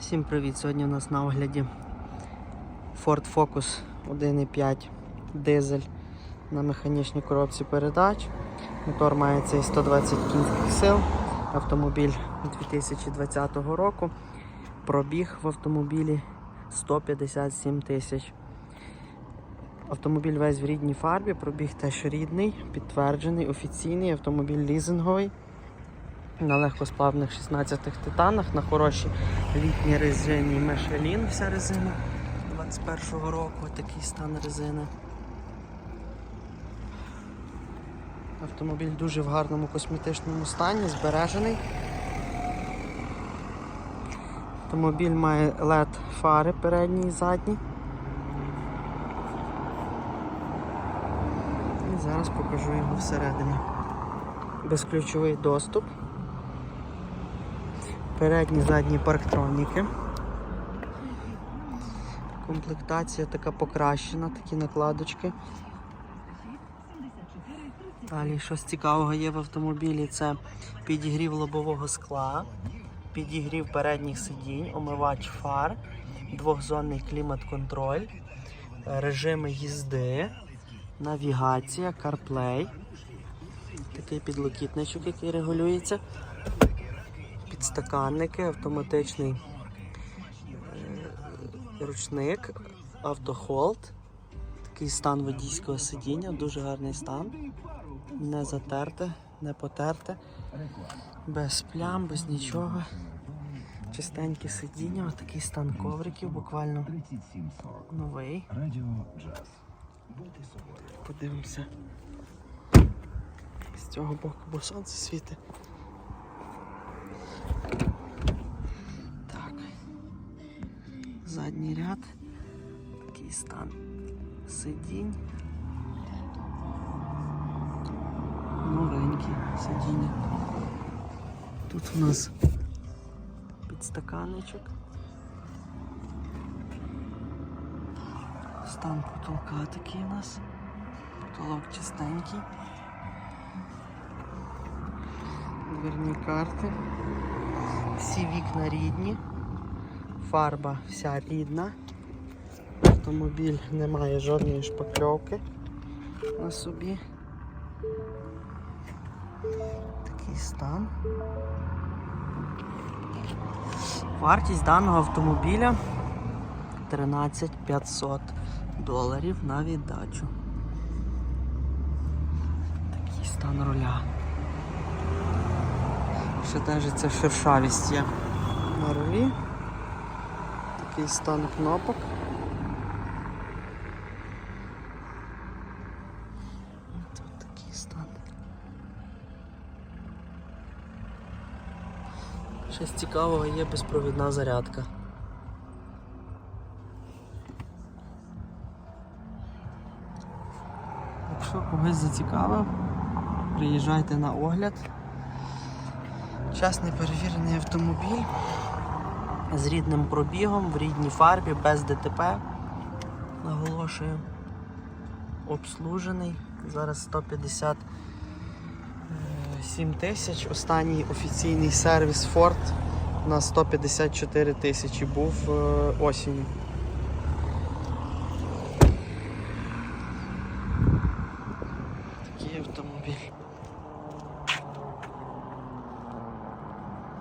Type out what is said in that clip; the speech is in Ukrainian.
Всім привіт! Сьогодні у нас на огляді Ford Focus 1.5 дизель на механічній коробці передач. Мотор має цей 120 кінських сил. Автомобіль 2020 року. Пробіг в автомобілі 157 тисяч. Автомобіль весь в рідній фарбі, пробіг теж рідний, підтверджений, офіційний, автомобіль лізинговий. На легкосплавних 16-х титанах, на хорошій літній резині Michelin вся резина 21-го року, такий стан резини. Автомобіль дуже в гарному косметичному стані, збережений. Автомобіль має LED фари передні і задні. І зараз покажу його всередині. Безключовий доступ. Передні задні парктроніки. Комплектація така покращена, такі накладочки. Далі, щось цікавого є в автомобілі, це підігрів лобового скла, підігрів передніх сидінь, омивач фар, двохзонний клімат-контроль, режими їзди, навігація, CarPlay, такий підлокітничок, який регулюється підстаканники, автоматичний е, ручник, автохолд, такий стан водійського сидіння, дуже гарний стан. Не затерте, не потерте, без плям, без нічого. Чистенькі сидіння, такий стан ковриків, буквально новий. Подивимося. З цього боку, бо сонце світить. Задній ряд. Такий стан сидінь. Новенькі сидіння. Тут у нас підстаканничок. Стан потолка такий у нас. Потолок чистенький. Дверні карти. Всі вікна рідні, Фарба вся рідна. Автомобіль не має жодної шпакльовки на собі. Такий стан. Вартість даного автомобіля 13 500 доларів на віддачу. Такий стан руля. Ще держиться шершавість є на рулі. Такий стан кнопок. Тут такий стан. Щось цікавого є безпровідна зарядка. Якщо когось зацікавив, приїжджайте на огляд. Часний перевірений автомобіль з рідним пробігом, в рідній фарбі, без ДТП. Наголошую. Обслужений. Зараз 157 тисяч. Останній офіційний сервіс Ford на 154 тисячі був осінь. осінню.